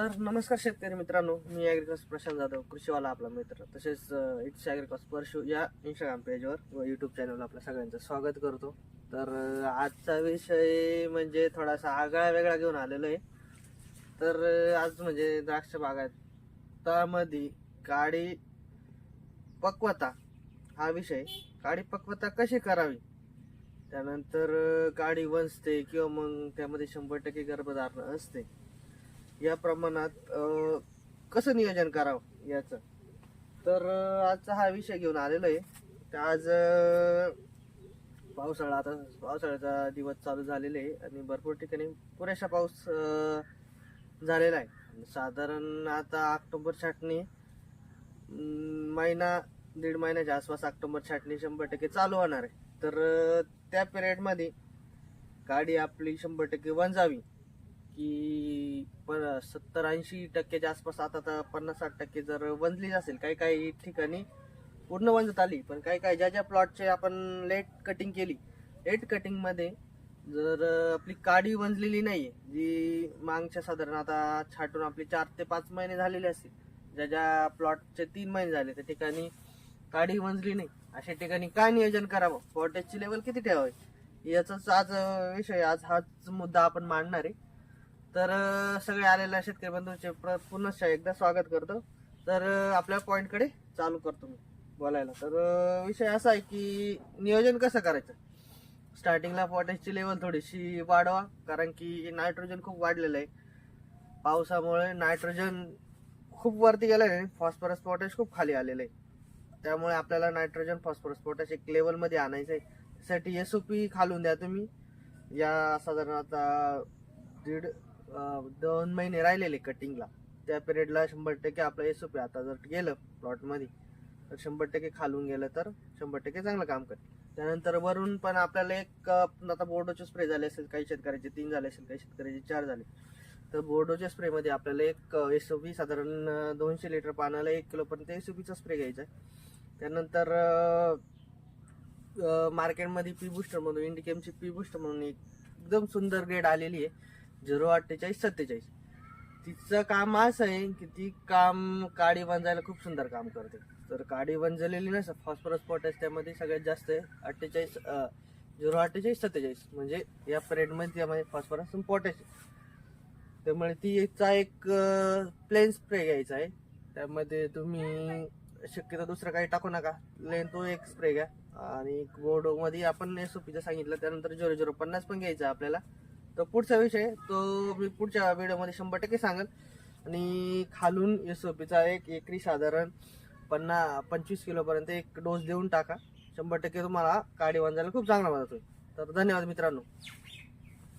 तर नमस्कार शेतकरी मित्रांनो मी ॲग्रिकॉस प्रशांत जाधव कृषीवाला आपला मित्र. तसेच इट्स ॲग्रिकॉस परशू या इंस्टाग्राम पेजवर व यूट्यूब चॅनलवर आपल्या सगळ्यांचं स्वागत करतो. तर आजचा विषय म्हणजे थोडासा आगळा वेगळा घेऊन आलेलो आहे. तर आज म्हणजे द्राक्ष बागायतामध्ये काळी पक्वता हा विषय. काळी पक्वता कशी करावी? त्यानंतर काळी वंचते किंवा मग त्यामध्ये शंभर टक्के गर्भधारणा असते. या प्रमाणात कसं नियोजन करावं याचं? तर आजचा हा विषय घेऊन आलेलो आहे. तर आज पावसाळा आता पावसाळ्याचा दिवस चालू झालेला आहे आणि भरपूर ठिकाणी पुरेसा पाऊस झालेला आहे. साधारण आता ऑक्टोबर छाटणी महिना दीड महिन्याच्या आसपास ऑक्टोबर छाटणी शंभर टक्के चालू होणार आहे. तर त्या पिरियडमध्ये गाडी आपली शंभर टक्के वंजावी. की सत्तर ऐंशी टक्क्याच्या आसपास आता तर पन्नास साठ टक्के जर वंजलीच असेल काही काही ठिकाणी पूर्ण वंजत आली पण काही काही ज्या ज्या प्लॉटचे आपण लेट कटिंग केली लेट कटिंगमध्ये जर आपली काडी वंजलेली आहे जी मागच्या साधारण आता छाटून आपली चार ते पाच महिने झालेले असतील ज्या ज्या प्लॉटचे तीन महिने झाले त्या ठिकाणी काडी वंजली नाही अशा ठिकाणी काय नियोजन करावं? पॉटेजची लेवल किती ठेवावी? याचाच आज विषय आज हाच मुद्दा आपण मांडणार आहे. तर सगळे आलेल्या शेतकरी बंधूंचे. प्र- पुनश्च एकदा स्वागत करतो. तर आपल्या पॉईंटकडे चालू करतो मी बोलायला. तर विषय असा आहे की नियोजन कसं करायचं? स्टार्टिंगला पोटॅशची लेवल थोडीशी वाढवा कारण की नायट्रोजन खूप वाढलेलं आहे. पावसामुळे नायट्रोजन खूप वरती गेलं आहे फॉस्फरस पोटॅश खूप खाली आलेलं आहे. त्यामुळे आपल्याला नायट्रोजन फॉस्फरस पोटॅश एक लेवलमध्ये आणायचं आहे त्यासाठी एस ओ पी खालून द्या तुम्ही. या साधारण आता दीड दोन महिने राहिलेले कटिंगला त्या पिरियडला शंभर टक्के आपलं एस ओ पी आता जर गेलं प्लॉटमध्ये तर शंभर टक्के खालून गेलं तर शंभर टक्के चांगलं काम करेल. त्यानंतर वरून पण आपल्याला एक आता बोर्डोचे स्प्रे झाले असेल काही शेतकऱ्याचे तीन झाले असेल काही शेतकऱ्याचे चार झाले. तर बोर्डोच्या स्प्रेमध्ये आपल्याला एक एस ओ पी साधारण दोनशे लिटर पाण्याला एक किलोपर्यंत एस ओ पीचा स्प्रे घ्यायचा आहे. त्यानंतर मार्केटमध्ये पी बुस्टर म्हणून इंडिकेमची पी बुस्टर म्हणून एकदम सुंदर ग्रेड आलेली आहे. झिरो अठ्ठेचाळीस सत्तेचाळीस. तिचं काम असं आहे की ती काम काडी वंजायला खूप सुंदर काम करते. तर काडी वंजलेली नसतं फॉस्फरस पोटॅश त्यामध्ये सगळ्यात जास्त आहे. अठ्ठेचाळीस झिरो अठ्ठेचाळीस सत्तेचाळीस. म्हणजे या प्रेडमध्ये त्यामध्ये फॉस्फरस आणि पोटॅश त्यामुळे तीचा एक प्लेन स्प्रे घ्यायचा आहे. त्यामध्ये तुम्ही शक्यतो दुसरं काही टाकू नका. लेन तो एक स्प्रे घ्या. आणि बोर्डोमध्ये आपण एस ओ पीचं सांगितलं त्यानंतर झिरो झिरो पन्नास पण घ्यायचं आपल्याला. तर पुढचा विषय तो मी पुढच्या व्हिडिओमध्ये शंभर टक्के सांगेल. आणि खालून एस ओ पीचा एक एकरी साधारण पन्ना पंचवीस किलोपर्यंत एक डोस देऊन टाका. शंभर टक्के तुम्हाला काडी वांजायला खूप चांगला मदत होईल. तर धन्यवाद मित्रांनो.